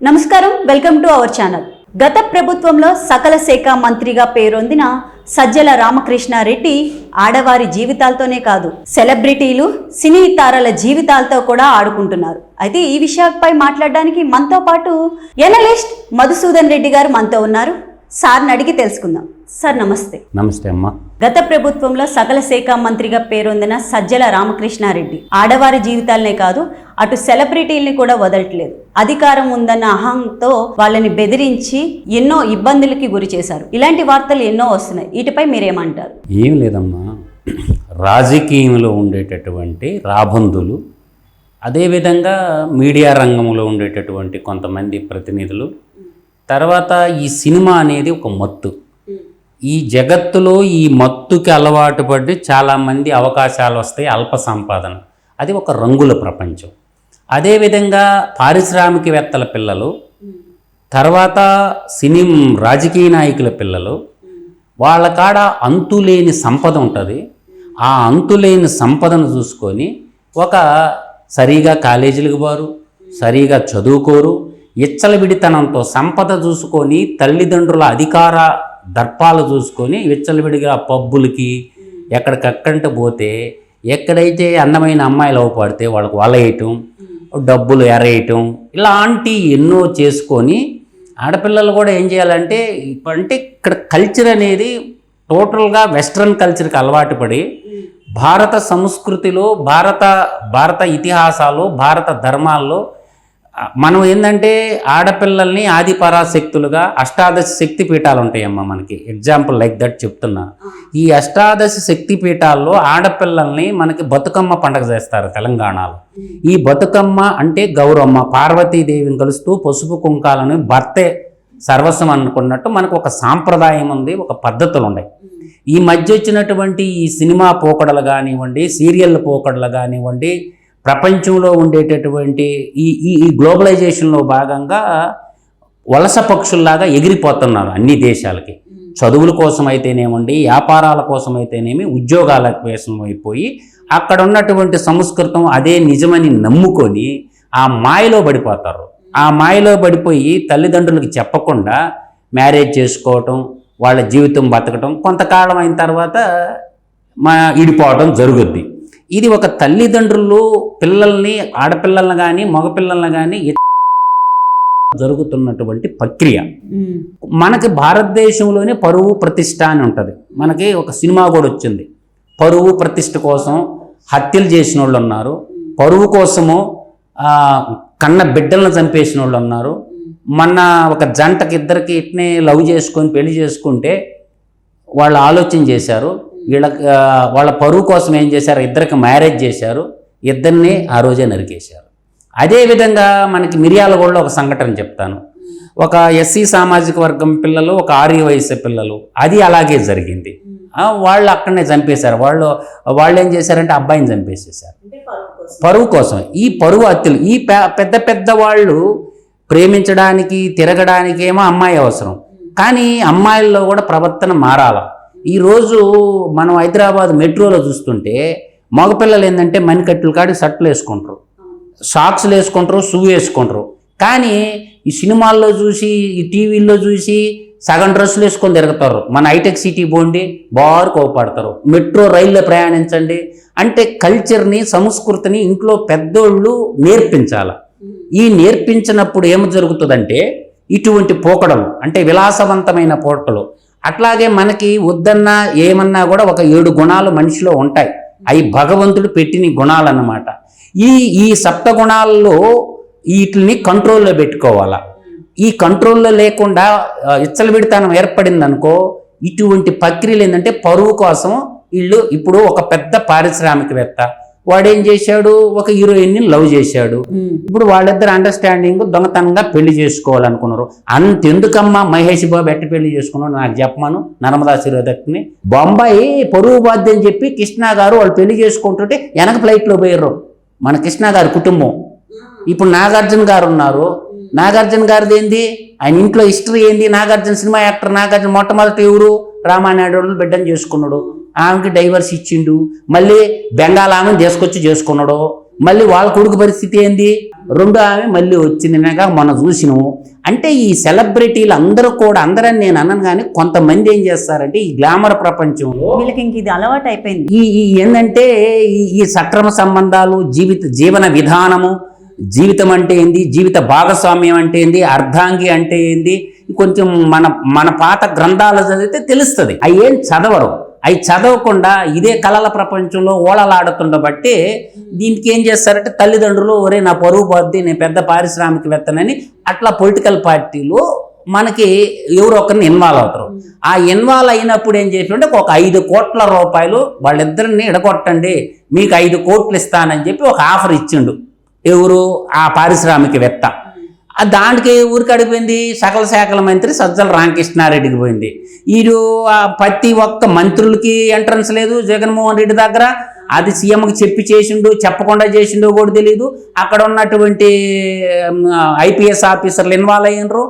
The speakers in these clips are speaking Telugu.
నమస్కారం వెల్కమ్ టు అవర్ ఛానల్. గత ప్రభుత్వంలో సకల శాఖ మంత్రిగా పేరొందిన సజ్జల రామకృష్ణారెడ్డి ఆడవారి జీవితాలతోనే కాదు సెలబ్రిటీలు సినీ తారల జీవితాలతో కూడా ఆడుకుంటున్నారు. అయితే ఈ విషయాలపై మాట్లాడడానికి మనతో పాటు ఎనలిస్ట్ మధుసూదన్ రెడ్డి గారు మనతో ఉన్నారు. సార్ని అడిగి తెలుసుకుందాం. సార్ నమస్తే. నమస్తే అమ్మ. గత ప్రభుత్వంలో సకల శాఖ మంత్రిగా పేరొందిన సజ్జల రామకృష్ణారెడ్డి ఆడవారి జీవితాలనే కాదు అటు సెలబ్రిటీల్ని కూడా వదలట్లేదు. అధికారం ఉందన్న అహంతో వాళ్ళని బెదిరించి ఎన్నో ఇబ్బందులకి గురి చేశారు. ఇలాంటి వార్తలు ఎన్నో వస్తున్నాయి. వీటిపై మీరేమంటారు? ఏం లేదమ్మా. రాజకీయంలో ఉండేటటువంటి రాబందులు అదేవిధంగా మీడియా రంగంలో ఉండేటటువంటి కొంతమంది ప్రతినిధులు తర్వాత ఈ సినిమా అనేది ఒక మత్తు. ఈ జగత్తులో ఈ మత్తుకి అలవాటు పడి చాలామంది అవకాశాలు వస్తాయి అల్ప సంపాదన. అది ఒక రంగుల ప్రపంచం. అదేవిధంగా పారిశ్రామికవేత్తల పిల్లలు తర్వాత సినీ రాజకీయ నాయకుల పిల్లలు వాళ్ళ కాడ అంతులేని సంపద ఉంటుంది. ఆ అంతులేని సంపదను చూసుకొని ఒక సరిగా కాలేజీలకు వారు సరిగా చదువుకోరు విచ్చలవిడితనంతో సంపద చూసుకొని తల్లిదండ్రుల అధికార దర్పాలు చూసుకొని విచ్చలవిడిగా పబ్బులకి ఎక్కడికక్కంట పోతే ఎక్కడైతే అందమైన అమ్మాయిలు అవపడితే వాళ్ళకు వలయటం డబ్బులు ఎరేయటం ఇలాంటి ఎన్నో చేసుకొని ఆడపిల్లలు కూడా ఏం చేయాలంటే ఇప్పుడు అంటే ఇక్కడ కల్చర్ అనేది టోటల్గా వెస్ట్రన్ కల్చర్కి అలవాటు పడి భారత సంస్కృతిలో భారత భారత ఇతిహాసాలు భారత ధర్మాల్లో మనం ఏంటంటే ఆడపిల్లల్ని ఆదిపరాశక్తులుగా అష్టాదశ శక్తి పీఠాలు ఉంటాయమ్మా మనకి. ఎగ్జాంపుల్ లైక్ దట్ చెప్తున్నా. ఈ అష్టాదశ శక్తి పీఠాల్లో ఆడపిల్లల్ని మనకి బతుకమ్మ పండగ చేస్తారు తెలంగాణలో. ఈ బతుకమ్మ అంటే గౌరమ్మ. పార్వతీదేవిని కలుస్తూ పసుపు కుంకాలను భర్తే సర్వస్వం అనుకున్నట్టు మనకు ఒక సాంప్రదాయం ఉంది ఒక పద్ధతులు ఉన్నాయి. ఈ మధ్య వచ్చినటువంటి ఈ సినిమా పోకడలు కానివ్వండి సీరియల్ పోకడలు కానివ్వండి ప్రపంచంలో ఉండేటటువంటి ఈ ఈ ఈ గ్లోబలైజేషన్లో భాగంగా వలస పక్షుల్లాగా ఎగిరిపోతున్నారు అన్ని దేశాలకి. చదువుల కోసం అయితేనేమండి వ్యాపారాల కోసం అయితేనేమి ఉద్యోగాల కోసం అయిపోయి అక్కడ ఉన్నటువంటి సంస్కృతం అదే నిజమని నమ్ముకొని ఆ మాయలో పడిపోతారు. ఆ మాయలో పడిపోయి తల్లిదండ్రులకు చెప్పకుండా మ్యారేజ్ చేసుకోవటం వాళ్ళ జీవితం బతకటం కొంతకాలం అయిన తర్వాత మా ఇడిపోవటం జరుగుద్ది. ఇది ఒక తల్లిదండ్రులు పిల్లల్ని ఆడపిల్లల్ని కానీ మగపిల్లల్ని కానీ జరుగుతున్నటువంటి ప్రక్రియ. మనకి భారతదేశంలోనే పరువు ప్రతిష్ట అని ఉంటుంది. మనకి ఒక సినిమా కూడా వచ్చింది. పరువు ప్రతిష్ట కోసం హత్యలు చేసిన వాళ్ళు ఉన్నారు పరువు కోసము కన్న బిడ్డలను చంపేసిన వాళ్ళు ఉన్నారు మొన్న ఒక జంటకి ఇద్దరికి ఇట్నే లవ్ చేసుకొని పెళ్ళి చేసుకుంటే వాళ్ళు ఆలోచన చేశారు. వీళ్ళ వాళ్ళ పరువు కోసం ఏం చేశారు? ఇద్దరికి మ్యారేజ్ చేశారు. ఇద్దరిని ఆ రోజే నరికేశారు. అదేవిధంగా మనకి మిర్యాలగూడలో ఒక సంఘటన చెప్తాను. ఒక ఎస్సీ సామాజిక వర్గం పిల్లలు ఒక ఆర్య వయసు పిల్లలు అది అలాగే జరిగింది. వాళ్ళు అక్కడనే చంపేశారు. వాళ్ళు వాళ్ళు ఏం చేశారంటే అబ్బాయిని చంపేసేశారు. పరువు కోసం. ఈ పరువు హత్యలు ఈ పెద్ద పెద్ద వాళ్ళు ప్రేమించడానికి తిరగడానికి ఏమో అమ్మాయి అవసరం. కానీ అమ్మాయిల్లో కూడా ప్రవర్తన మారాల. ఈరోజు మనం హైదరాబాద్ మెట్రోలో చూస్తుంటే మగపిల్లలు ఏంటంటే మణికట్టులు కాడి షర్ట్లు వేసుకుంటారు. షాక్స్లు వేసుకుంటారు షూ వేసుకుంటారు. కానీ ఈ సినిమాల్లో చూసి ఈ టీవీల్లో చూసి సగం డ్రెస్సులు వేసుకొని తిరుగుతారు. మన హైటెక్ సిటీ పోండి బారు కోపడతారు. మెట్రో రైల్లో ప్రయాణించండి. అంటే కల్చర్ని సంస్కృతిని ఇంట్లో పెద్దోళ్ళు నేర్పించాలి. ఈ నేర్పించినప్పుడు ఏం జరుగుతుందంటే ఇటువంటి పోకడలు అంటే విలాసవంతమైన పోకడలు. అట్లాగే మనకి వద్దన్నా ఏమన్నా కూడా ఒక ఏడు గుణాలు మనిషిలో ఉంటాయి. అవి భగవంతుడు పెట్టిన గుణాలు అన్నమాట ఈ ఈ సప్త గుణాల్లో వీటిని కంట్రోల్లో పెట్టుకోవాలా? ఈ కంట్రోల్లో లేకుండా ఇచ్చలవిడితనం ఏర్పడింది అనుకో ఇటువంటి ప్రక్రియలు ఏంటంటే పరువు కోసం వీళ్ళు ఇప్పుడు ఒక పెద్ద పారిశ్రామికవేత్త వాడేం చేశాడు? ఒక హీరోయిన్ని లవ్ చేశాడు. ఇప్పుడు వాళ్ళిద్దరు అండర్స్టాండింగ్ దొంగతనంగా పెళ్ళి చేసుకోవాలనుకున్నారు. అంతెందుకమ్మా మహేష్ బాబు ఎట్ట పెళ్ళి చేసుకున్నాడు? నాకు చెప్పమాను. నర్మదా శిరోదక్ని బొంబాయి పొరుగు బాధ్య అని చెప్పి కృష్ణ గారు వాళ్ళు పెళ్ళి చేసుకుంటుంటే వెనక ఫ్లైట్లో పోయారు మన కృష్ణ గారి కుటుంబం. ఇప్పుడు నాగార్జున గారు ఉన్నారు. నాగార్జున గారిది ఏంది? ఆయన ఇంట్లో హిస్టరీ ఏంది? నాగార్జున సినిమా యాక్టర్ నాగార్జున మొట్టమొదటి ఎవరు? రామానాయుడు బిడ్డను చేసుకున్నాడు. ఆమెకి డైవర్స్ ఇచ్చిండు. మళ్ళీ బెంగాల్ ఆమెను తీసుకొచ్చి చేసుకున్నాడు. మళ్ళీ వాళ్ళ కొడుకు పరిస్థితి ఏంది? రెండో ఆమె మళ్ళీ వచ్చింది నిన్నగా మనం చూసినాము. అంటే ఈ సెలబ్రిటీలు అందరూ కూడా అందరని నేను అన్నాను కానీ కొంతమంది ఏం చేస్తారంటే ఈ గ్లామర్ ప్రపంచంలో వీళ్ళకి ఇంక ఇది అలవాటు అయిపోయింది. ఈ ఈ ఏంటంటే ఈ ఈ సక్రమ సంబంధాలు జీవిత జీవన విధానము జీవితం అంటే ఏంది? జీవిత భాగస్వామ్యం అంటే ఏంది? అర్ధాంగి అంటే ఏంది? కొంచెం మన మన పాత గ్రంథాలు చదివితే తెలుస్తుంది. అవి ఏం చదవరు. అవి చదవకుండా ఇదే కళల ప్రపంచంలో ఓళలాడుతుండబట్టి దీనికి ఏం చేస్తారంటే తల్లిదండ్రులు ఒరే నా పరువు పోద్ది నేను పెద్ద పారిశ్రామికవేత్తనని అట్లా పొలిటికల్ పార్టీలు మనకి ఎవరో ఒకరిని ఇన్వాల్వ్ అవుతారు. ఆ ఇన్వాల్వ్ అయినప్పుడు ఏం చేసింటే ఒక ఐదు కోట్ల రూపాయలు వాళ్ళిద్దరిని ఇడగొట్టండి మీకు ఐదు కోట్లు ఇస్తానని చెప్పి ఒక ఆఫర్ ఇచ్చిండు. ఎవరు? ఆ పారిశ్రామికవేత్త. దానికి ఊరికి అడిగిపోయింది సకల శాఖల మంత్రి సజ్జల రామకృష్ణారెడ్డికి పోయింది. వీరు ఆ ప్రతి ఒక్క మంత్రులకి ఎంట్రన్స్ లేదు జగన్మోహన్ రెడ్డి దగ్గర. అది సీఎంకి చెప్పి చేసిండు చెప్పకుండా చేసిండో కూడా తెలియదు అక్కడ ఉన్నటువంటి ఐపీఎస్ ఆఫీసర్లు ఇన్వాల్వ్ అయ్యారు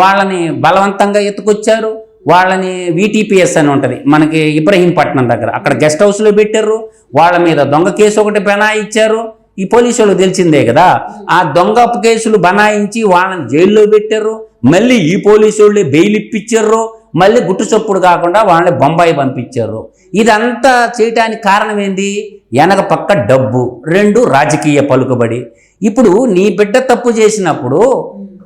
వాళ్ళని బలవంతంగా ఎత్తుకొచ్చారు. వాళ్ళని వీటీపీఎస్ అని ఉంటుంది మనకి ఇబ్రహీంపట్నం దగ్గర. అక్కడ గెస్ట్ హౌస్లో పెట్టారు. వాళ్ళ మీద దొంగ కేసు ఒకటి బనాయించారు ఈ పోలీసులు తెలిసిందే కదా? ఆ దొంగ కేసులు బనాయించి వాళ్ళని జైల్లో పెట్టారు మళ్ళీ ఈ పోలీసు వాళ్ళే బెయిల్ ఇప్పించారు మళ్ళీ గుట్టు చప్పుడు కాకుండా వాళ్ళని బొంబాయి పంపించారు. ఇదంతా చేయటానికి కారణం ఏంది? వెనక పక్క డబ్బు రెండు రాజకీయ పలుకుబడి. ఇప్పుడు నీ బిడ్డ తప్పు చేసినప్పుడు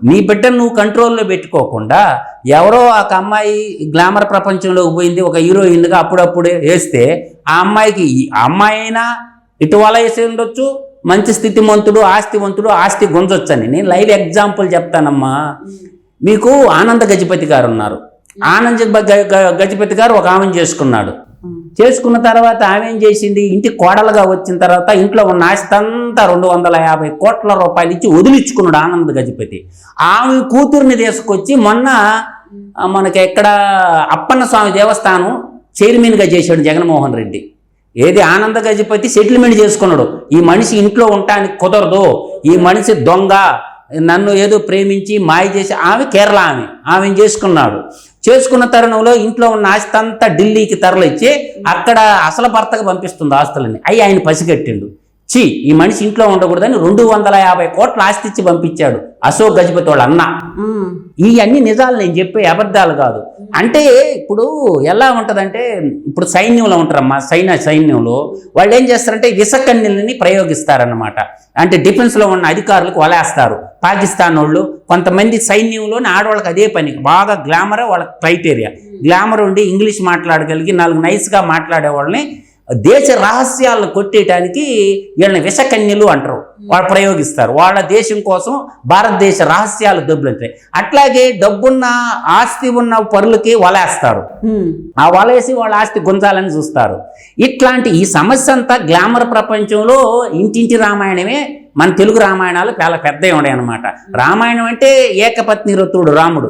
నీ బిడ్డను నువ్వు కంట్రోల్లో పెట్టుకోకుండా ఎవరో ఒక అమ్మాయి గ్లామర్ ప్రపంచంలోకి పోయింది ఒక హీరోయిన్గా అప్పుడప్పుడు వేస్తే ఆ అమ్మాయికి ఆ అమ్మాయి అయినా ఇటు వల వేసి ఉండొచ్చు మంచి స్థితిమంతుడు ఆస్తివంతుడు ఆస్తి గుంజొచ్చని నేను లైవ్ ఎగ్జాంపుల్ చెప్తానమ్మా. మీకు ఆనంద గజపతి గారు ఉన్నారు ఆనంద గ- గ- గజపతి గారు ఒక ఆమెను చేసుకున్నాడు. చేసుకున్న తర్వాత ఆమె ఏం చేసింది? ఇంటి కోడలుగా వచ్చిన తర్వాత ఇంట్లో ఉన్న ఆస్తి అంతా రెండు వందల యాభై కోట్ల రూపాయలు ఇచ్చి వదిలించుకున్నాడు ఆనంద్ గజపతి. ఆమె కూతుర్ని తీసుకొచ్చి మొన్న మనకి ఎక్కడ అప్పన్న స్వామి దేవస్థానం చైర్మన్గా చేశాడు జగన్మోహన్ రెడ్డి. ఏది ఆనంద గజపతి సెటిల్మెంట్ చేసుకున్నాడు. ఈ మనిషి ఇంట్లో ఉండటానికి కుదరదు. ఈ మనిషి దొంగ నన్ను ఏదో ప్రేమించి మాయ చేసి ఆమె కేరళ ఆమె ఆమెను చేసుకున్నాడు. చేసుకున్న తరుణంలో ఇంట్లో ఉన్న ఆస్తి అంతా ఢిల్లీకి తరలిచ్చి అక్కడ అసలు భర్తకు పంపిస్తుంది ఆస్తులని. అవి ఆయన పసిగట్టిండు. చి ఈ మనిషి ఇంట్లో ఉండకూడదని రెండు వందల యాభై కోట్ల ఆస్తి ఇచ్చి పంపించాడు అశోక్ గజపతి వాళ్ళ అన్న. ఈ అన్ని నిజాలు నేను చెప్పే అబద్ధాలు కాదు. అంటే ఇప్పుడు ఎలా ఉంటుందంటే ఇప్పుడు సైన్యంలో ఉంటారమ్మా సైన్య సైన్యంలో వాళ్ళు ఏం చేస్తారంటే విషకన్యలని ప్రయోగిస్తారన్నమాట. అంటే డిఫెన్స్లో ఉన్న అధికారులకు వలేస్తారు. పాకిస్తాన్ వాళ్ళు కొంతమంది సైన్యంలోని ఆడవాళ్ళకి అదే పని బాగా గ్లామర్ వాళ్ళ క్రైటీరియా. గ్లామర్ ఉండి ఇంగ్లీష్ మాట్లాడగలిగి నాలుగు నైస్గా మాట్లాడే వాళ్ళని దేశ రహస్యాలను కొట్టేయటానికి వీళ్ళని విషకన్యలు అంటారు. వాళ్ళు ప్రయోగిస్తారు. వాళ్ళ దేశం కోసం భారతదేశ రహస్యాలు దొబ్బులుతాయి అట్లాగే డబ్బున్న ఆస్తి ఉన్న పరులకి వలేస్తారు. ఆ వలేసి వాళ్ళ ఆస్తి గుంజాలని చూస్తారు. ఇట్లాంటి ఈ సమస్య అంతా గ్లామర్ ప్రపంచంలో ఇంటింటి రామాయణమే మన తెలుగు రామాయణాలు చాలా పెద్దవి ఉన్నాయి అనమాట రామాయణం అంటే ఏకపత్ని రతుడు రాముడు.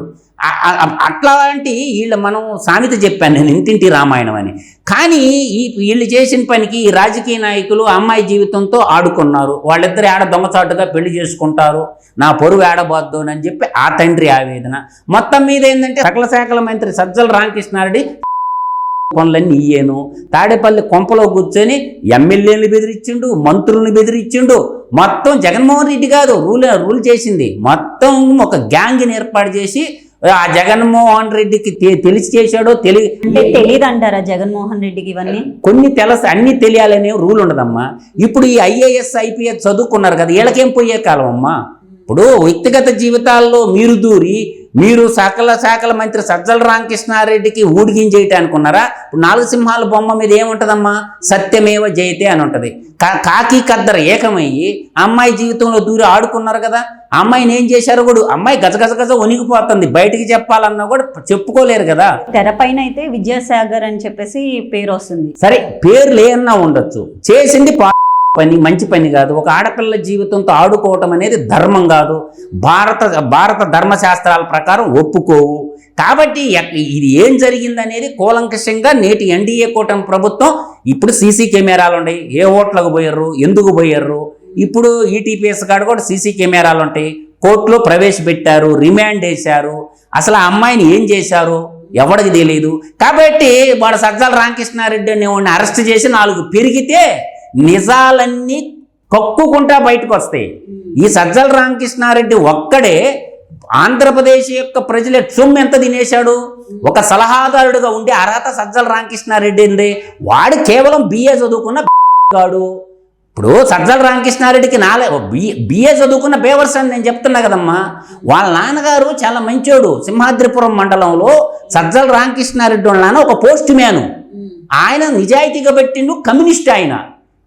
అట్లాంటి వీళ్ళ మనం సామెత చెప్పాను నేను ఇంటింటి రామాయణం అని. కానీ ఈ వీళ్ళు చేసిన పనికి ఈ రాజకీయ నాయకులు అమ్మాయి జీవితంతో ఆడుకున్నారు. వాళ్ళిద్దరు ఆడ దొంగచాటుగా పెళ్ళి చేసుకుంటారు. నా పొరుగు ఆడబోద్దు అని చెప్పి ఆ తండ్రి ఆవేదన. మొత్తం మీద ఏంటంటే సకల శాఖల మంత్రి సజ్జల రామకృష్ణారెడ్డి పనులన్నీ ఇయ్యేను తాడేపల్లి కొంపలో కూర్చొని ఎమ్మెల్యేని బెదిరించిండు మంత్రుల్ని బెదిరించిండు మొత్తం జగన్మోహన్ రెడ్డి కాదు రూల్ రూల్ చేసింది. మొత్తం ఒక గ్యాంగ్ని ఏర్పాటు చేసి ఆ జగన్మోహన్ రెడ్డికి తెలిసి చేశాడో తెలి అంటే తెలియదు అంటారా జగన్మోహన్ రెడ్డికి ఇవన్నీ? కొన్ని తెలుసు అన్ని తెలియాలనే రూల్ ఉండదమ్మా. ఇప్పుడు ఈ ఐఏఎస్ ఐపీఎస్ చదువుకున్నారు కదా వీళ్ళకేం పోయే కాలం అమ్మా? ఇప్పుడు వ్యక్తిగత జీవితాల్లో మీరు దూరి మీరు సకల శాఖల మంత్రి సజ్జల రామకృష్ణారెడ్డికి ఊడిగించేయటానికి ఉన్నారా ఇప్పుడు నాలుగు సింహాల బొమ్మ మీద ఏముంటదమ్మా? సత్యమేవ జయతే అని ఉంటది. కా- కాకి కద్దర ఏకమయ్యి అమ్మాయి జీవితంలో దూరి ఆడుకున్నారు కదా? అమ్మాయిని ఏం చేశారో కూడా అమ్మాయి గజ గజ గజ వణిగిపోతుంది బయటికి చెప్పాలన్నా కూడా చెప్పుకోలేరు కదా. తెరపైన అయితే విద్యాసాగర్ అని చెప్పేసి పేరు వస్తుంది. సరే పేర్లు ఏమన్నా ఉండొచ్చు. చేసింది పని మంచి పని కాదు. ఒక ఆడపిల్ల జీవితంతో ఆడుకోవటం అనేది ధర్మం కాదు. భారత భారత ధర్మశాస్త్రాల ప్రకారం ఒప్పుకోవు. కాబట్టి ఇది ఏం జరిగింది అనేది కూలంకషంగా నేటి ఎన్డీఏ కూటమి ప్రభుత్వం ఇప్పుడు సీసీ కెమెరాలు ఉన్నాయి ఏ ఓట్లకు పోయారు ఎందుకు పోయారు ఇప్పుడు ఈటీపీఎస్ కాడ కూడా సీసీ కెమెరాలు ఉంటాయి. కోర్టులో ప్రవేశపెట్టారు రిమాండ్ వేశారు. అసలు ఆ అమ్మాయిని ఏం చేశారు? ఎవడికి తెలియదు కాబట్టి వాడు సజ్జల రామకృష్ణారెడ్డి అనేవాడిని అరెస్ట్ చేసి నాలుగు పెరిగితే నిజాలన్నీ కక్కుకుంటా బయటకు వస్తాయి. ఈ సజ్జల రామకృష్ణారెడ్డి ఒక్కడే ఆంధ్రప్రదేశ్ యొక్క ప్రజల సొమ్ము ఎంత తినేశాడు? ఒక సలహాదారుడుగా ఉండి అర్హత సజ్జల రామకృష్ణారెడ్డి ఉంది వాడు కేవలం బిఏ చదువుకున్న గాడు. ఇప్పుడు సజ్జల రామకృష్ణారెడ్డికి నాలే బిఏ చదువుకున్న బేవర్స్ అని నేను చెప్తున్నా కదమ్మా. వాళ్ళ నాన్నగారు చాలా మంచోడు. సింహాద్రిపురం మండలంలో సజ్జల రామకృష్ణారెడ్డి వాళ్ళ నాన్న ఒక పోస్ట్ మ్యాను. ఆయన నిజాయితీగా పెట్టిండు కమ్యూనిస్ట్ ఆయన.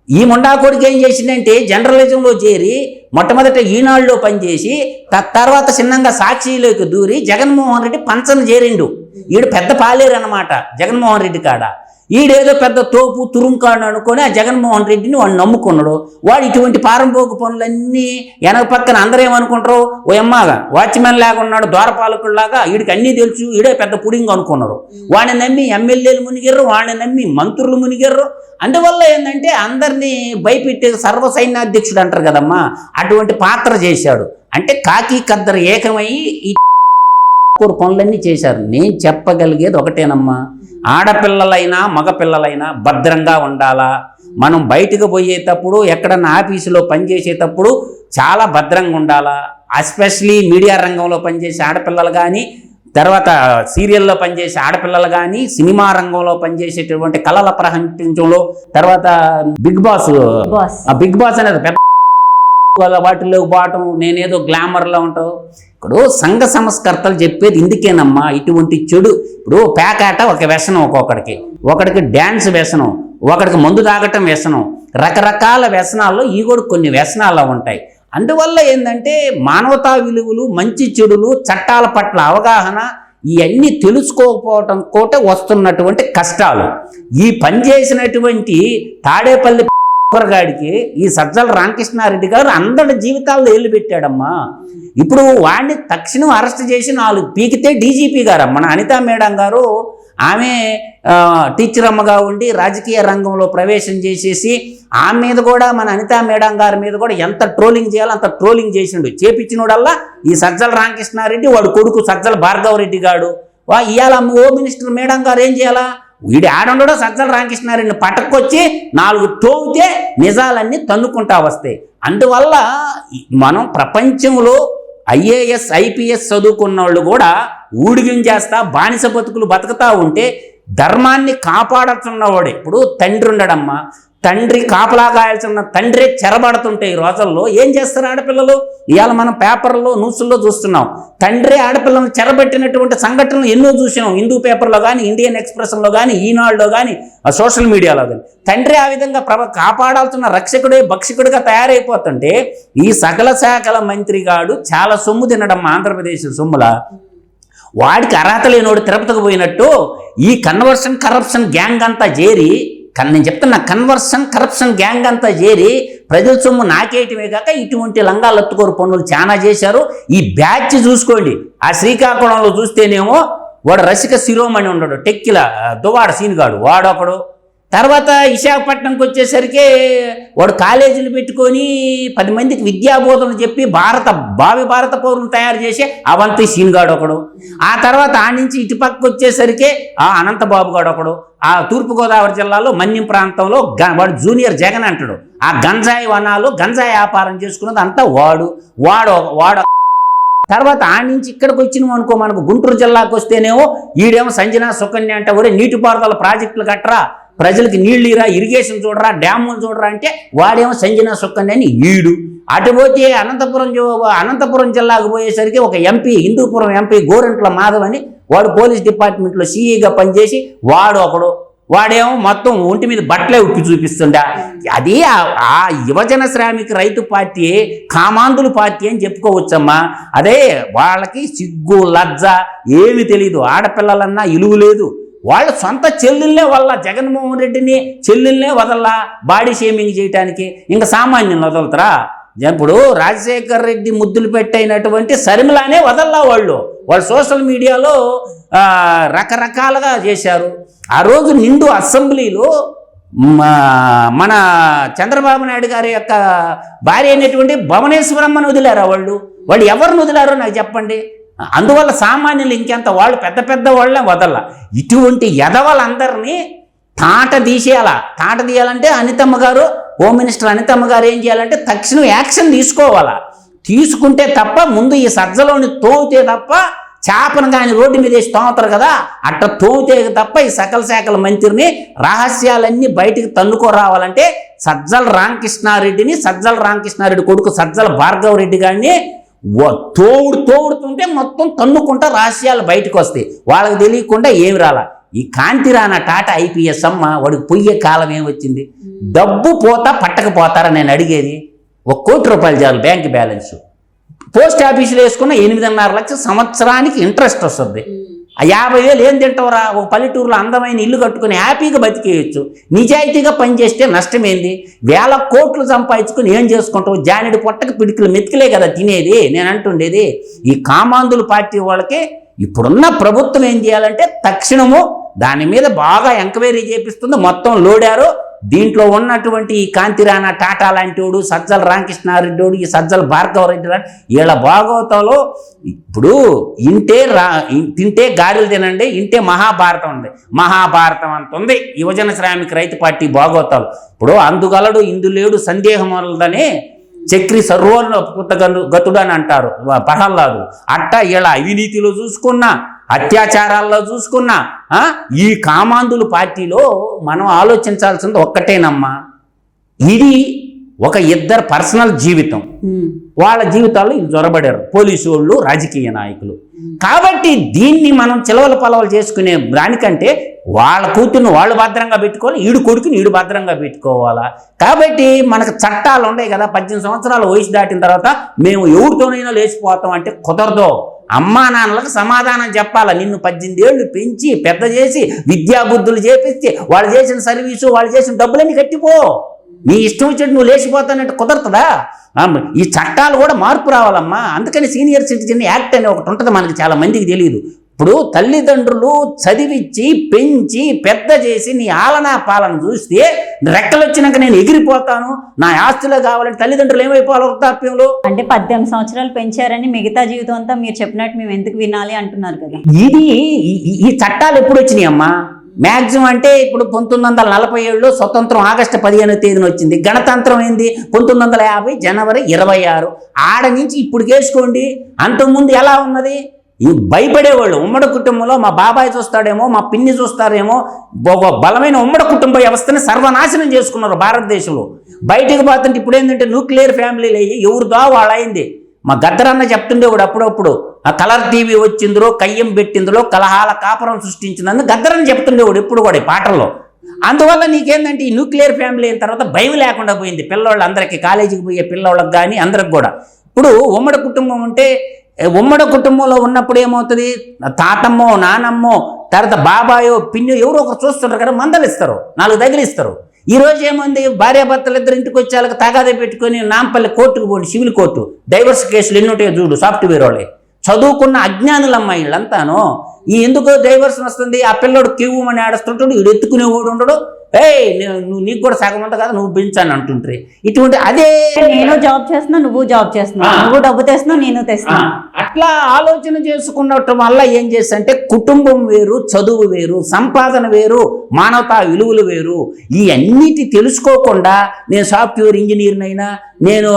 ఈ ముండా కొడుకు ఏం చేసిందంటే జర్నలిజంలో చేరి మొట్టమొదట ఈనాడులో పనిచేసి తర్వాత చిన్నంగా సాక్షిలోకి దూరి జగన్మోహన్ రెడ్డి పంచన చేరిండు. ఈడు పెద్ద పాలేరు అనమాట జగన్మోహన్ రెడ్డి కాడ. ఈడేదో పెద్ద తోపు తురుంకాడు అనుకొని ఆ జగన్మోహన్ రెడ్డిని వాడు నమ్ముకున్నాడు. వాడు ఇటువంటి పారంపోకు పనులన్నీ వెనక పక్కన అందరూ ఏమనుకుంటారు ఓ అమ్మగా వాచ్మెన్ లాగా ఉన్నాడు ద్వారపాలకుల్లాగా వీడికి అన్నీ తెలుసు ఈడే పెద్ద పుడింగ్ అనుకున్నారు. వాడిని నమ్మి ఎమ్మెల్యేలు మునిగిర్రు వాడిని నమ్మి మంత్రులు మునిగిర్రు. అందువల్ల ఏంటంటే అందరినీ భయపెట్టే సర్వ సైన్యాధ్యక్షుడు అంటారు కదమ్మా అటువంటి పాత్ర చేశాడు. అంటే కాకి కద్దరు ఏకమయ్యి ఈ కూర పనులన్నీ చేశారు. నేను చెప్పగలిగేది ఒకటేనమ్మా. ఆడపిల్లలైనా మగపిల్లలైనా భద్రంగా ఉండాలా? మనం బయటకు పోయేటప్పుడు ఎక్కడన్నా ఆఫీసులో పనిచేసేటప్పుడు చాలా భద్రంగా ఉండాలా? ఎస్పెషలీ మీడియా రంగంలో పనిచేసే ఆడపిల్లలు కానీ తర్వాత సీరియల్లో పనిచేసే ఆడపిల్లలు కానీ సినిమా రంగంలో పనిచేసేటటువంటి కళల ప్రహంచంలో తర్వాత బిగ్ బాస్ బిగ్ బాస్ అనేది పెద్ద వాళ్ళ వాటిలో పోవటం నేనేదో గ్లామర్లో ఉంటావు. ఇప్పుడు సంఘ సంస్కర్తలు చెప్పేది ఇందుకేనమ్మా ఇటువంటి చెడు. ఇప్పుడు పేకాట ఒక వ్యసనం ఒక్కొక్కడికి. ఒకడికి డ్యాన్స్ వ్యసనం ఒకడికి మందు తాగటం వ్యసనం. రకరకాల వ్యసనాల్లో ఈ కూడా కొన్ని వ్యసనాల్లో ఉంటాయి. అందువల్ల ఏంటంటే మానవతా విలువలు మంచి చెడులు చట్టాల పట్ల అవగాహన ఇవన్నీ తెలుసుకోకపోవటం కోట వస్తున్నటువంటి కష్టాలు. ఈ పని చేసినటువంటి తాడేపల్లి కుర్రగాడికి ఈ సజ్జల రామకృష్ణారెడ్డి గారు అందరి జీవితాల్లో ఏళ్ళు పెట్టాడమ్మా. ఇప్పుడు వాడిని తక్షణం అరెస్ట్ చేసి నాలుగు పీకితే డీజీపీ గారు మన అనితా మేడం గారు ఆమె టీచర్ అమ్మగా ఉండి రాజకీయ రంగంలో ప్రవేశం చేసేసి ఆమె మీద కూడా మన అనితా మేడం గారి మీద కూడా ఎంత ట్రోలింగ్ చేయాలో అంత ట్రోలింగ్ చేసిండు. చేపించినోడల్లా ఈ సజ్జల రామకృష్ణారెడ్డి వాడు కొడుకు సజ్జల భార్గవరెడ్డి గాడు. వా ఇవాళ ఓ మినిస్టర్ మేడం గారు ఏం చేయాలా? వీడి ఆడంలో సజ్జల రామకృష్ణారెడ్డిని పట్టుకొచ్చి నాలుగు తోమితే నిజాలన్నీ తన్నుకుంటా వస్తాయి అందువల్ల మనం ప్రపంచంలో ఐఏఎస్ ఐపీఎస్ చదువుకున్న వాళ్ళు కూడా ఊడిగించేస్తా బానిస బతుకులు బతుకుతా ఉంటే ధర్మాన్ని కాపాడుతున్నవాడు ఇప్పుడు తండ్రి ఉండడమ్మా. తండ్రి కాపలా కాయాల్సిన తండ్రి చెరబడుతుంటే ఈ రోజుల్లో ఏం చేస్తారు ఆడపిల్లలు? ఇవాళ మనం పేపర్లో న్యూస్లో చూస్తున్నాం. తండ్రి ఆడపిల్లలను చెరబెట్టినటువంటి సంఘటనలు ఎన్నో చూసినాం. హిందూ పేపర్లో కానీ ఇండియన్ ఎక్స్ప్రెస్లో కానీ ఈనాడులో కానీ సోషల్ మీడియాలో కానీ తండ్రి ఆ విధంగా ప్రభ కాపాడాల్సిన రక్షకుడే భక్షకుడిగా తయారైపోతుంటే ఈ సకల శాఖల మంత్రిగాడు చాలా సొమ్ము తినడం ఆంధ్రప్రదేశ్ సొమ్ముల? వాడికి అర్హత లేనోడు తిరుపతికి పోయినట్టు ఈ కన్వర్షన్ కరప్షన్ గ్యాంగ్ అంతా చేరి కానీ నేను చెప్తున్నా కన్వర్షన్ కరప్షన్ గ్యాంగ్ అంతా చేరి ప్రజల సొమ్ము నాకేయటమే కాక ఇటువంటి లంగాలు ఎత్తుకోరు పనులు చాలా చేశారు. ఈ బ్యాచ్ చూసుకోండి. ఆ శ్రీకాకుళంలో చూస్తేనేమో వాడు రసిక శిరోమణి ఉన్నాడు. టెక్కిల దువాడ సీనుగాడు. వాడొకడు. తర్వాత విశాఖపట్నంకి వచ్చేసరికి వాడు కాలేజీలు పెట్టుకొని పది మందికి విద్యాబోధన చెప్పి భారత భావి భారత పౌరులు తయారు చేసే అవంతి సీన్గాడు ఒకడు. ఆ తర్వాత ఆ నుంచి ఇటు పక్కకు వచ్చేసరికి ఆ అనంతబాబు గాడు ఒకడు. ఆ తూర్పుగోదావరి జిల్లాలో మన్యం ప్రాంతంలో గ- వాడు జూనియర్ జగన్ అంటాడు. ఆ గంజాయి వనాలు గంజాయి వ్యాపారం చేసుకున్నది అంతా వాడు. వాడు వాడు తర్వాత ఆ నుంచి ఇక్కడికి వచ్చినాం అనుకో మనకు గుంటూరు జిల్లాకు వస్తేనేమో ఈడేమో సంజన సుకన్య అంటే ఒరే నీటిపారుదల ప్రాజెక్టులు కట్టరా. ప్రజలకి నీళ్ళు ఇరా ఇరిగేషన్ చూడరా డ్యాములు చూడరా అంటే వాడేమో సంజన సుకన్య అని ఈడు. అటుపోతే అనంతపురం అనంతపురం జిల్లాకు పోయేసరికి ఒక ఎంపీ హిందూపురం ఎంపీ గోరంట్ల మాధవ్ అని వాడు పోలీస్ డిపార్ట్మెంట్లో సీఈగా పనిచేసి వాడు ఒకడు. వాడేమో మొత్తం ఒంటి మీద బట్టలే ఉప్పి చూపిస్తుండ. అది ఆ- యువజన శ్రామిక రైతు పార్టీ కామాంధుల పార్టీ అని చెప్పుకోవచ్చమ్మా. అదే వాళ్ళకి సిగ్గు లజ్జ ఏమి తెలియదు ఆడపిల్లలన్నా ఇలువ లేదు. వాళ్ళ సొంత చెల్లెళ్ళే వల్ల జగన్మోహన్ రెడ్డిని చెల్లెళ్ళే వదల్లా? బాడీ షేమింగ్ చేయడానికి ఇంకా సామాన్యులు వదలుతారా? ఇప్పుడు రాజశేఖర్ రెడ్డి ముద్దులు పెట్టైనటువంటి సరిమిలానే వదల్లా వాళ్ళు. వాళ్ళు సోషల్ మీడియాలో రకరకాలుగా చేశారు. ఆ రోజు నిండు అసెంబ్లీలో మా- మన చంద్రబాబు నాయుడు గారి యొక్క భార్య అయినటువంటి భువనేశ్వరమ్మను వదిలారా వాళ్ళు? వాళ్ళు ఎవరిని వదిలారో నాకు చెప్పండి. అందువల్ల సామాన్యులు ఇంకెంత వాళ్ళు పెద్ద పెద్ద వాళ్ళే వదల ఇటువంటి ఎదవలందరినీ తాట తీసేయాలా? తాట తీయాలంటే అనితమ్మ గారు హోమ్ మినిస్టర్ అనితమ్మ గారు ఏం చేయాలంటే తక్షణం యాక్షన్ తీసుకోవాలా. తీసుకుంటే తప్ప ముందు ఈ సజ్జలోని తోమితే తప్ప చేపను కానీ రోడ్డు మీద వేసి తోమతారు కదా అట్ట తోమితే తప్ప ఈ సకల శాఖల మంత్రిని రహస్యాలన్నీ బయటికి తన్నుకో రావాలంటే సజ్జల రామకృష్ణారెడ్డిని సజ్జల రామకృష్ణారెడ్డి కొడుకు సజ్జల భార్గవరెడ్డి గారిని తోడు తోడుతుంటే మొత్తం తన్నుకుంటా రహస్యాలు బయటకు వస్తాయి వాళ్ళకి తెలియకుండా ఏమి రాలా. ఈ కాంతిరాన టాటా ఐపీఎస్ అమ్మ వాడికి పొయ్యే కాలం ఏమొచ్చింది డబ్బు పోతా పట్టకపోతారా నేను అడిగేది? ఒక కోటి రూపాయలు చాలు బ్యాంక్ బ్యాలెన్స్. పోస్ట్ ఆఫీసులో వేసుకున్న ఎనిమిదిన్నర లక్షల సంవత్సరానికి ఇంట్రెస్ట్ వస్తుంది. ఆ యాభై వేలు ఏం తింటావురా? ఒక పల్లెటూరులో అందమైన ఇల్లు కట్టుకుని హ్యాపీగా బతికేయచ్చు. నిజాయితీగా పనిచేస్తే నష్టమేంది? వేల కోట్లు సంపాదించుకుని ఏం చేసుకుంటావు? జానెడు పొట్టకి పిడికిలు మెతికలే కదా తినేది. నేను అంటుండేది ఈ కామాంధుల పార్టీ వాళ్ళకి ఇప్పుడున్న ప్రభుత్వం ఏం చేయాలంటే తక్షణము దాని మీద బాగా ఎంక్వైరీ చేపిస్తుంది. మొత్తం లోడారు. దీంట్లో ఉన్నటువంటి ఈ కాంతిరాణ టాటా లాంటి వాడు సజ్జల రామకృష్ణారెడ్డి ఈ సజ్జల భార్గవ రెడ్డి వీళ్ళ భాగవతంలో ఇప్పుడు ఇంటే రా తింటే గారెలు తినండి ఇంటే మహాభారతం ఉంది. మహాభారతం అంత ఉంది. యువజన శ్రామిక రైతు పార్టీ భాగవతాలు. ఇప్పుడు అందుగలడు ఇందులేడు సందేహం వలదని చక్రి సర్వోన్నత గతుడు అని అంటారు. వా- ప్రహ్లాదు అట్ట ఇలా అవినీతిలో చూసుకున్నా అత్యాచారాల్లో చూసుకున్నా ఈ కామాంధులు పార్టీలో మనం ఆలోచించాల్సింది ఒక్కటేనమ్మా. ఇది ఒక ఇద్దరు పర్సనల్ జీవితం. వాళ్ళ జీవితాల్లో ఇది జొరబడారు. పోలీసు వాళ్ళు రాజకీయ నాయకులు. కాబట్టి దీన్ని మనం చిలవల పలవలు చేసుకునే దానికంటే వాళ్ళ కూతుర్ని వాళ్ళు భద్రంగా పెట్టుకోవాలి ఈడు కొడుకుని ఈడు భద్రంగా పెట్టుకోవాలా? కాబట్టి మనకు చట్టాలు ఉన్నాయి కదా పద్దెనిమిది సంవత్సరాల వయసు దాటిన తర్వాత మేము ఎవరితోనైనా లేచిపోతాం అంటే కుదరదు. అమ్మా నాన్నలకు సమాధానం చెప్పాలా? నిన్ను పద్దెనిమిది ఏళ్ళు పెంచి పెద్ద చేసి విద్యాబుద్ధులు చేపిస్తే వాళ్ళు చేసిన సర్వీసు వాళ్ళు చేసిన డబ్బులన్నీ కట్టిపో. నీ ఇష్టం వచ్చినట్టు నువ్వు లేచిపోతానంటే కుదరతుందా? ఈ చట్టాలు కూడా మార్పు రావాలమ్మా. అందుకని సీనియర్ సిటిజన్ యాక్ట్ అనే ఒకటి ఉంటుంది మనకి చాలా మందికి తెలియదు. ఇప్పుడు తల్లిదండ్రులు చదివించి పెంచి పెద్ద చేసి నీ ఆలనా పాలన చూస్తే రెక్కలు వచ్చినాక నేను ఎగిరిపోతాను నా ఆస్తులే కావాలంటే తల్లిదండ్రులు ఏమైపోవాలి వృద్ధాప్యంలో అంటే పద్దెనిమిది సంవత్సరాలు పెంచారని మిగతా జీవితం అంతా మీరు చెప్పినట్టు మేము ఎందుకు వినాలి అంటున్నారు కదా. ఇది ఈ చట్టాలు ఎప్పుడు వచ్చినాయి అమ్మా మ్యాక్సిమం అంటే ఇప్పుడు పంతొమ్మిది వందల నలభై ఏడులో స్వతంత్రం ఆగస్టు పదిహేనో తేదీన వచ్చింది. గణతంత్రం ఏంది? పంతొమ్మిది వందల యాభై జనవరి ఇరవై ఆరు. ఆడ నుంచి ఇప్పుడు కేసుకోండి అంతకుముందు ఎలా ఉన్నది? ఈ భయపడేవాళ్ళు. ఉమ్మడి కుటుంబంలో మా బాబాయ్ చూస్తాడేమో మా పిన్ని చూస్తారేమో ఒక బలమైన ఉమ్మడి కుటుంబ వ్యవస్థని సర్వనాశనం చేసుకున్నారు భారతదేశంలో. బయటకు పోతుంటే ఇప్పుడు ఏంటంటే న్యూక్లియర్ ఫ్యామిలీలు అయ్యి ఎవరిదో వాళ్ళయింది మా గద్దరన్న చెప్తుండేవాడు అప్పుడప్పుడు ఆ కలర్ టీవీ వచ్చిందిలో కయ్యం పెట్టిందిలో కలహాల కాపురం సృష్టించిందని గద్దరన్న చెప్తుండేవాడు ఎప్పుడు కూడా ఈ పాటల్లో. అందువల్ల నీకేందంటే ఈ న్యూక్లియర్ ఫ్యామిలీ అయిన తర్వాత భయం లేకుండా పోయింది పిల్లోళ్ళందరికీ కాలేజీకి పోయే పిల్లోళ్ళకి కానీ అందరికి కూడా. ఇప్పుడు ఉమ్మడి కుటుంబం ఉంటే ఉమ్మడి కుటుంబంలో ఉన్నప్పుడు ఏమవుతుంది? తాతమ్మో నానమ్మో తర్వాత బాబాయో పిన్నో ఎవరో ఒకరు చూస్తుంటారు కదా మందలు ఇస్తారు నాలుగు తగిలిస్తారు ఈ రోజు ఏముంది? భార్యాభర్తలు ఇద్దరు ఇంటికి వచ్చేళ్ళకి తగాదే పెట్టుకొని నాంపల్లి కోర్టుకు పోండి సివిల్ కోర్టు. డైవర్స్ కేసులు ఎన్నుంటాయో చూడు సాఫ్ట్వేర్ వాళ్ళే. చదువుకున్న అజ్ఞానుల అమ్మాయిలంతాను ఈ ఎందుకు డైవర్స్ వస్తుంది? ఆ పిల్లోడు కివ్వమని ఆడుస్తుంటాడు వీడు ఎత్తుకునేవాడు ఉండడు ఏయ్ నువ్వు నీకు కూడా సగం ఉంది కదా నువ్వు పెంచాను అంటుంటారు ఇటువంటి అదే నేను జాబ్ చేస్తున్నా నువ్వు జాబ్ చేస్తున్నావు ఆ. నువ్వు డబ్బు తెస్తున్నావు నేను తెస్తున్నా. అట్లా ఆలోచన చేసుకున్నట్టు వల్ల ఏం చేస్తంటే కుటుంబం వేరు చదువు వేరు సంపాదన వేరు మానవతా విలువలు వేరు. ఈ అన్నిటి తెలుసుకోకుండా నేను సాఫ్ట్వేర్ ఇంజనీర్నైనా నేను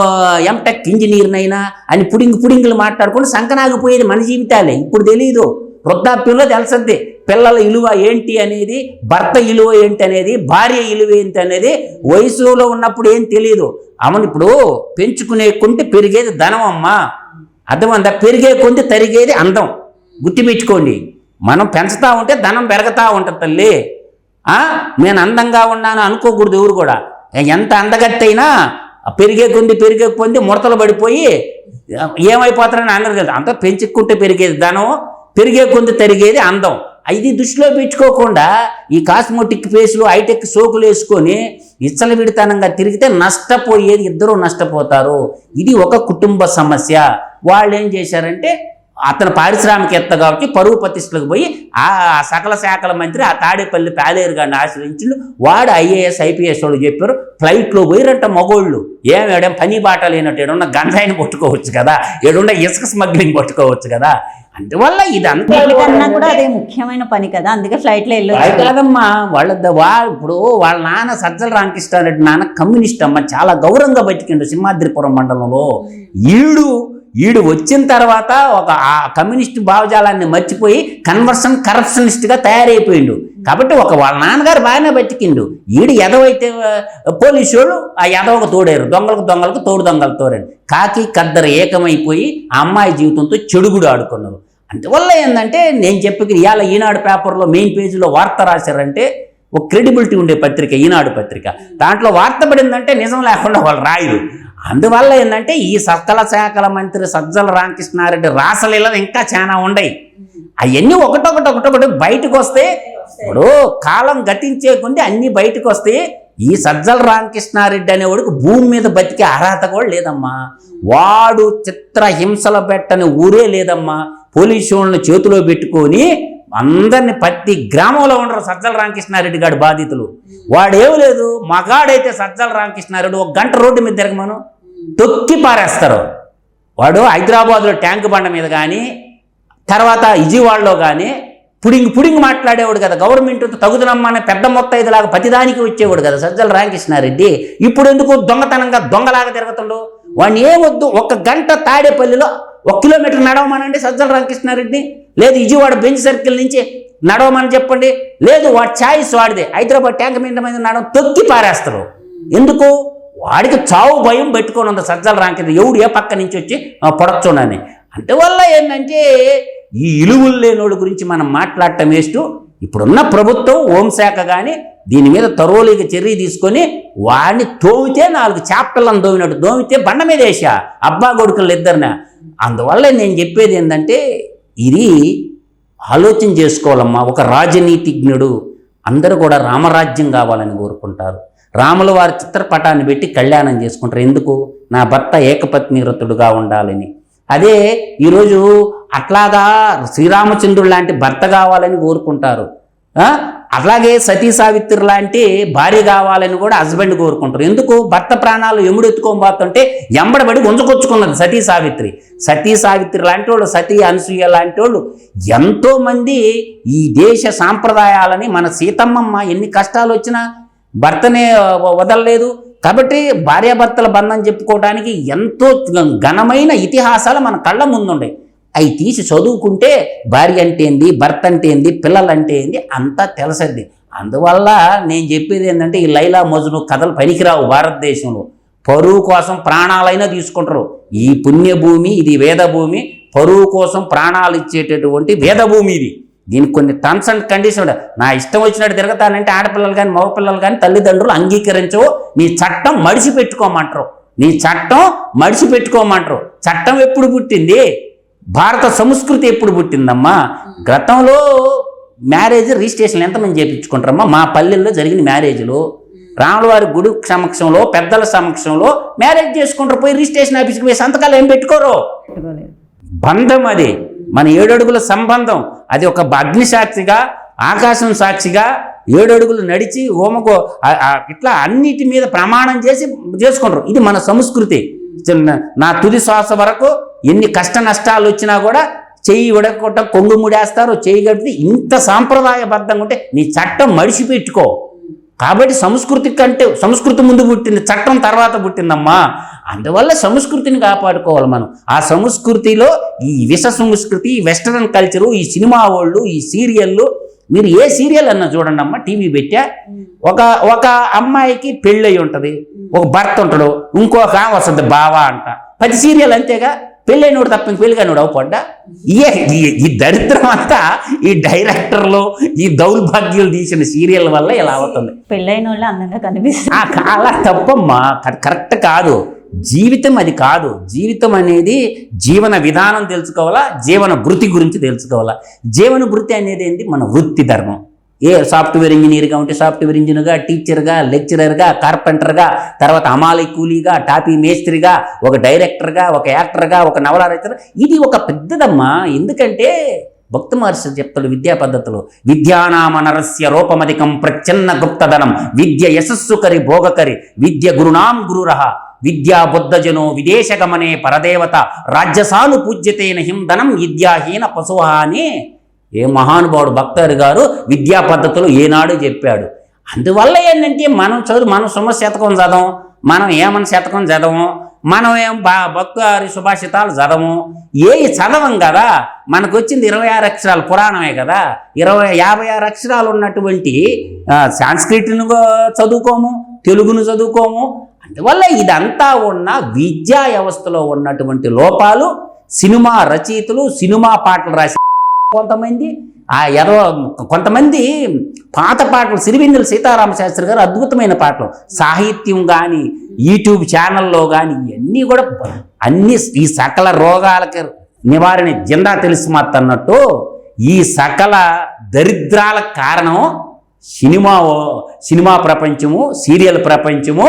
ఎంటెక్ ఇంజనీర్నైనా అని పుడింగి పుడింగులు మాట్లాడుకుంటూ సంకనాగిపోయేది మన జీవితాలే. ఇప్పుడు తెలియదు వృద్ధాప్యంలో తెలుసద్ది పిల్లల విలువ ఏంటి అనేది భర్త విలువ ఏంటి అనేది భార్య విలువ ఏంటి అనేది వయసులో ఉన్నప్పుడు ఏం తెలియదు అవును ఇప్పుడు పెంచుకునే కొంటే పెరిగేది ధనం అమ్మా. అర్థమందా పెరిగే కొంది తరిగేది అందం. గుర్తుపెట్టుకోండి. మనం పెంచుతూ ఉంటే ధనం పెరుగుతూ ఉంటుంది తల్లి. నేను అందంగా ఉన్నాను అనుకోకూడదు ఎవరు కూడా. ఎంత అందగత్తైనా పెరిగే కొంది పెరిగే కొంది ముడతలు పడిపోయి ఏమైపోతారని అందరూ తెలుసు. అంతా పెంచుకుంటే పెరిగేది ధనం పెరిగే కొంది తరిగేది అందం. ఇది దృష్టిలో పెట్టుకోకుండా ఈ కాస్మోటిక్ ఫేస్లు హైటెక్ సోకులు వేసుకొని ఇచ్చల విడితనంగా తిరిగితే నష్టపోయేది ఇద్దరు నష్టపోతారు. ఇది ఒక కుటుంబ సమస్య. వాళ్ళు ఏం చేశారంటే అతను పారిశ్రామికవేత్త కాబట్టి పరువు ప్రతిష్టలకు పోయి ఆ సకల శాఖల మంత్రి ఆ తాడేపల్లి పాలేరు గారిని ఆశ్రయించిండు. వాడు ఐఏఎస్ ఐపీఎస్ వాళ్ళు చెప్పారు ఫ్లైట్లో పోయిరంట మగోళ్ళు. ఏం ఏడేం పని బాట లేనట్టు ఏడున్న గంజాయిని పట్టుకోవచ్చు కదా ఏడున్న ఇసుక స్మగ్లింగ్ పట్టుకోవచ్చు కదా. అందువల్ల ఇదంతా వీళ్ళకన్నా కూడా అదే ముఖ్యమైన పని కదా అందుకే ఫ్లైట్లో అది వెళ్ళొచ్చు కాదమ్మా వాళ్ళ వా ఇప్పుడు వాళ్ళ నాన్న సజ్జల రామకృష్ణారెడ్డి నాన్న కమ్యూనిస్ట్ అమ్మ చాలా గౌరవంగా బతికిండు సింహాద్రిపురం మండలంలో. ఈడు ఈడు వచ్చిన తర్వాత ఒక ఆ కమ్యూనిస్ట్ భావజాలాన్ని మర్చిపోయి కన్వర్షన్ కరప్షనిస్ట్గా తయారైపోయిండు. కాబట్టి ఒక వాళ్ళ నాన్నగారు బాగానే బతికిండు. ఈడు ఎదవైతే పోలీసు వాళ్ళు ఆ ఎదవకు తోడారు దొంగలకు దొంగలకు తోడు దొంగలు తోడారు కాకి కద్దరు ఏకమైపోయి ఆ అమ్మాయి జీవితంతో చెడుగుడు ఆడుకున్నారు. అందువల్ల ఏంటంటే నేను చెప్పి ఇవాళ ఈనాడు పేపర్లో మెయిన్ పేజీలో వార్త రాశారంటే ఒక క్రెడిబిలిటీ ఉండే పత్రిక ఈనాడు పత్రిక. దాంట్లో వార్త పడిందంటే నిజం లేకుండా వాళ్ళు రాయరు. అందువల్ల ఏంటంటే ఈ సకల శాఖల మంత్రి సజ్జల రామకృష్ణారెడ్డి రాసలీలలు ఇంకా చాలా ఉన్నాయి అవన్నీ ఒకటొకటి ఒకటొకటి బయటకు వస్తే ఇప్పుడు కాలం గతించే కొంది అన్నీ బయటకు వస్తే ఈ సజ్జల రామకృష్ణారెడ్డి అనేవాడికి భూమి మీద బతికే అర్హత కూడా లేదమ్మా. వాడు చిత్ర హింసలు పెట్టని ఊరే లేదమ్మా. పోలీసులను వాళ్ళని చేతిలో పెట్టుకొని అందరిని ప్రతి గ్రామంలో ఉండరు సజ్జల రామకృష్ణారెడ్డి గారు బాధితులు. వాడేం లేదు మగాడైతే సజ్జల రామకృష్ణారెడ్డి ఒక గంట రోడ్డు మీద తిరగమను తొక్కి పారేస్తారు. వాడు హైదరాబాద్లో ట్యాంక్ బండ మీద కానీ తర్వాత విజయవాడలో కానీ పుడింగ్ పుడింగ్ మాట్లాడేవాడు కదా. గవర్నమెంట్ తగుదనమ్మని పెద్ద మొత్తం ఇదిలాగా ప్రతిదానికి వచ్చేవాడు కదా సజ్జల రామకృష్ణారెడ్డి. ఇప్పుడు ఎందుకు దొంగతనంగా దొంగలాగా తిరగతుడు? వాడిని ఏమొద్దు ఒక గంట తాడేపల్లిలో ఒక కిలోమీటర్ నడవమనండి సజ్జల రామకృష్ణారెడ్డి. లేదు విజయవాడ బెంచ్ సర్కిల్ నుంచి నడవమని చెప్పండి. లేదు వాడి ఛాయిస్ వాడిదే. హైదరాబాద్ ట్యాంక్ మీద మీద నడవ తొక్కి పారేస్తారు. ఎందుకు? వాడికి చావు భయం పెట్టుకొని ఉంది సజ్జల రాంకింద ఎవడు ఏ పక్క నుంచి వచ్చి పొడచుండని. అంటే ఏంటంటే ఈ ఇలువులు లేనోడి గురించి మనం మాట్లాడటం వేస్ట్. ఇప్పుడున్న ప్రభుత్వం హోంశాఖ కానీ దీని మీద తరోలిగా చర్య తీసుకొని వాడిని తోమితే నాలుగు చాప్టర్లను దోమినట్టు దోమితే బండ మీద వేసా అబ్బా కొడుకులు ఇద్దరిన. అందువల్ల నేను చెప్పేది ఏంటంటే ఇది ఆలోచన చేసుకోవాలమ్మా. ఒక రాజనీతిజ్ఞుడు అందరూ కూడా రామరాజ్యం కావాలని కోరుకుంటారు. రాముల వారి చిత్రపటాన్ని పెట్టి కళ్యాణం చేసుకుంటారు. ఎందుకు? నా భర్త ఏకపత్ని వ్రతుడుగా ఉండాలని. అదే ఈరోజు అట్లాగా శ్రీరామచంద్రుడు లాంటి భర్త కావాలని కోరుకుంటారు. అలాగే సతీ సావిత్రి లాంటి భార్య కావాలని కూడా హస్బెండ్ కోరుకుంటారు. ఎందుకు? భర్త ప్రాణాలు ఎముడు ఎత్తుకోబోతుంటే ఎంబడబడి గుంజకొచ్చుకున్నది సతీ సావిత్రి. సతీ సావిత్రి లాంటి వాళ్ళు సతీ అనసూయ లాంటి వాళ్ళు ఎంతోమంది ఈ దేశ సాంప్రదాయాలని మన సీతమ్మమ్మ ఎన్ని కష్టాలు వచ్చినా భర్తనే వదలలేదు. కాబట్టి భార్యాభర్తల బంధం చెప్పుకోవడానికి ఎంతో ఘనమైన ఇతిహాసాలు మన కళ్ళ ముందుండే అవి తీసి చదువుకుంటే భార్య అంటే ఏంది భర్త అంటే ఏంది పిల్లలు అంటే ఏంది అంతా తెలుసద్ది అందువల్ల నేను చెప్పేది ఏంటంటే ఈ లైలా మజును కథలు పనికిరావు భారతదేశంలో. పరువు కోసం ప్రాణాలైనా తీసుకుంటారు. ఈ పుణ్యభూమి ఇది వేదభూమి పరువు కోసం ప్రాణాలు ఇచ్చేటటువంటి వేదభూమి ఇది. దీనికి కొన్ని టర్మ్స్ అండ్ కండిషన్ నా ఇష్టం వచ్చినట్టు తిరగతానంటే ఆడపిల్లలు కానీ మగపిల్లలు కానీ తల్లిదండ్రులు అంగీకరించవు. నీ చట్టం మడిసి పెట్టుకోమంటారు నీ చట్టం మడిసి పెట్టుకోమంటారు చట్టం ఎప్పుడు పుట్టింది? భారత సంస్కృతి ఎప్పుడు పుట్టిందమ్మా? గతంలో మ్యారేజ్ రిజిస్ట్రేషన్ ఎంతమంది చేయించుకుంటారమ్మా మా పల్లెల్లో జరిగిన మ్యారేజ్లు. రాములవారి గుడి సమక్షంలో పెద్దల సమక్షంలో మ్యారేజ్ చేసుకుంటారు పోయి రిజిస్ట్రేషన్ ఆఫీస్కి పోయి సంతకాలు ఏం పెట్టుకోరు? బంధం అది. మన ఏడడుగుల సంబంధం. అది ఒక అగ్ని సాక్షిగా ఆకాశం సాక్షిగా ఏడడుగులు నడిచి హోమకు ఇట్లా అన్నిటి మీద ప్రమాణం చేసి చేసుకుంటారు. ఇది మన సంస్కృతి. చిన్న నా తుది శ్వాస వరకు ఎన్ని కష్ట నష్టాలు వచ్చినా కూడా చెయ్యి విడకుండా కొంగు ముడేస్తారు చెయ్యి కడితే ఇంత సాంప్రదాయబద్ధంగా ఉంటే నీ చట్టం మడిచి పెట్టుకో. కాబట్టి సంస్కృతి కంటే సంస్కృతి ముందు పుట్టింది చట్టం తర్వాత పుట్టిందమ్మా. అందువల్ల సంస్కృతిని కాపాడుకోవాలి మనం. ఆ సంస్కృతిలో ఈ విష సంస్కృతి ఈ వెస్టర్న్ కల్చరు ఈ సినిమా వాళ్ళు ఈ సీరియళ్ళు మీరు ఏ సీరియల్ అన్నా చూడండి అమ్మా టీవీ పెట్టా. ఒక ఒక అమ్మాయికి పెళ్ళై ఉంటుంది ఒక భర్త ఉంటాడు ఇంకొక ఆమె వస్తుంది బావా అంట. పది సీరియల్ అంతేగా? పెళ్ళైనోడు తప్ప ఇంక పెళ్ళిగానోడు అవపడ్డా ఏ ఈ- దరిద్రం అంతా ఈ డైరెక్టర్లు ఈ దౌర్భాగ్యులు తీసిన సీరియల్ వల్ల ఇలా అవుతుంది. పెళ్ళైన వాళ్ళు అందంగా కనిపిస్తుంది అలా తప్పమ్మా కరెక్ట్ కాదు. జీవితం అది కాదు. జీవితం అనేది జీవన విధానం తెలుసుకోవాలా జీవన వృత్తి గురించి తెలుసుకోవాలా. జీవన వృత్తి అనేది ఏంటి మన వృత్తి ధర్మం. ఏ సాఫ్ట్వేర్ ఇంజనీర్గా ఉంటే సాఫ్ట్వేర్ ఇంజనీర్గా టీచర్గా లెక్చరర్గా కార్పెంటర్గా తర్వాత అమాలి కూలీగా టాపీ మేస్త్రిగా ఒక డైరెక్టర్గా ఒక యాక్టర్గా ఒక నవల రచన ఇది ఒక పెద్దదమ్మా. ఎందుకంటే భక్తి మహర్షి చెప్తాడు విద్యా పద్ధతులు. విద్యానామ నరస్య రూపమధికం ప్రచ్ఛన్న గుప్తధనం. విద్య యశస్సు కరి భోగకరి. విద్య గురునాం గురురహ. విద్యా బుద్ధజనో విదేశగమనే పరదేవత. రాజ్యసాను పూజ్యతేన హిందనం విద్యాహీన పశువ అని ఏ మహానుభావుడు భక్తరు గారు విద్యా పద్ధతులు ఏనాడు చెప్పాడు. అందువల్ల ఏంటంటే మనం చదువు మనం సుమ శతకం చదవం. మనం ఏమని శతకం చదవం మనం ఏం బా భక్తారి సుభాషితాలు చదవము? ఏ చదవం కదా? మనకు వచ్చింది ఇరవై ఆరు అక్షరాలు పురాణమే కదా? ఇరవై యాభై ఆరు అక్షరాలు ఉన్నటువంటి సాంస్క్రిట్ను చదువుకోము తెలుగును చదువుకోము. అందువల్ల ఇదంతా ఉన్న విద్యా వ్యవస్థలో ఉన్నటువంటి లోపాలు సినిమా రచయితలు సినిమా పాటలు రాసి కొంతమంది ఆ ఎర్ర కొంతమంది పాత పాటలు సిరివెన్నెల సీతారామ శాస్త్రి గారు అద్భుతమైన పాటలు. సాహిత్యం కానీ యూట్యూబ్ ఛానల్లో కానీ ఇవన్నీ కూడా అన్ని ఈ సకల రోగాలకి నివారణ జిందా తెలిసి మత్ అన్నట్టు ఈ సకల దరిద్రాల కారణం సినిమా సినిమా ప్రపంచము సీరియల్ ప్రపంచము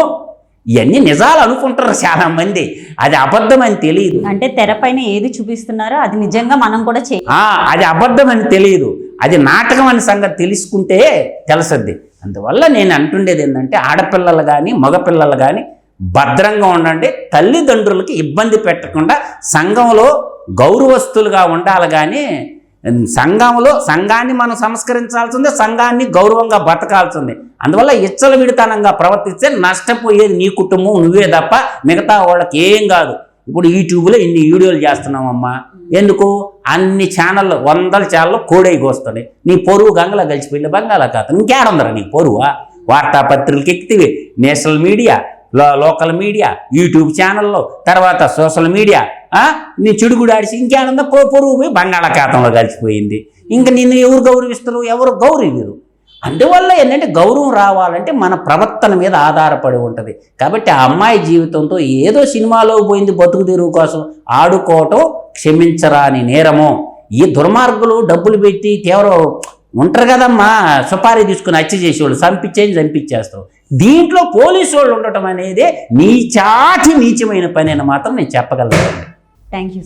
ఇవన్నీ నిజాలు అనుకుంటారు చాలా మంది అది అబద్ధం అని తెలియదు. అంటే తెరపైన ఏది చూపిస్తున్నారో అది నిజంగా మనం కూడా ఆ, అది అబద్ధం అని తెలియదు. అది నాటకం అనే సంగతి తెలుసుకుంటే తెలుసద్ది. అందువల్ల నేను అంటుండేది ఏంటంటే ఆడపిల్లలు కానీ మగపిల్లలు కానీ భద్రంగా ఉండండి. తల్లిదండ్రులకి ఇబ్బంది పెట్టకుండా సంఘంలో గౌరవస్తులుగా ఉండాలి కానీ సంఘంలో సంఘాన్ని మనం సంస్కరించాల్సిందే సంఘాన్ని గౌరవంగా బతకాల్సిందే. అందువల్ల ఇచ్చల విడితనంగా ప్రవర్తిస్తే నష్టపోయేది నీ కుటుంబం నువ్వే తప్ప మిగతా వాళ్ళకి ఏం కాదు. ఇప్పుడు యూట్యూబ్లో ఇన్ని వీడియోలు చేస్తున్నామమ్మా ఎందుకు? అన్ని ఛానళ్ళు వందల ఛానళ్ళు కోడైకి వస్తున్నాయి నీ పొరుగు గంగలా కలిసిపోయింది బంగాళాఖాతం. ఇంకేడుందరా నీ పొరువా వార్తాపత్రికలకి ఎక్కితివి నేషనల్ మీడియా లో లోకల్ మీడియా యూట్యూబ్ ఛానల్లో తర్వాత సోషల్ మీడియా ఆ? నీ చెడుగుడు ఆడిసి ఇంకేడుందా పొరుగు పోయి బంగాళాఖాతంలో కలిసిపోయింది. ఇంకా నిన్ను ఎవరు గౌరవిస్తారు? ఎవరు గౌరవీరు అందువల్ల ఏంటంటే గౌరవం రావాలంటే మన ప్రవర్తన మీద ఆధారపడి ఉంటుంది. కాబట్టి ఆ అమ్మాయి జీవితంతో ఏదో సినిమాలో పోయింది బతుకు తెరువు కోసం ఆడుకోవటం క్షమించరాని నేరము. ఈ దుర్మార్గులు డబ్బులు పెట్టి తీవ్ర ఉంటారు కదమ్మా సుపారీ తీసుకుని హత్య చేసేవాళ్ళు చంపించేది చంపించేస్తావు. దీంట్లో పోలీసు వాళ్ళు ఉండటం అనేది నీచాటి నీచమైన పని అని మాత్రం నేను చెప్పగలను. Thank you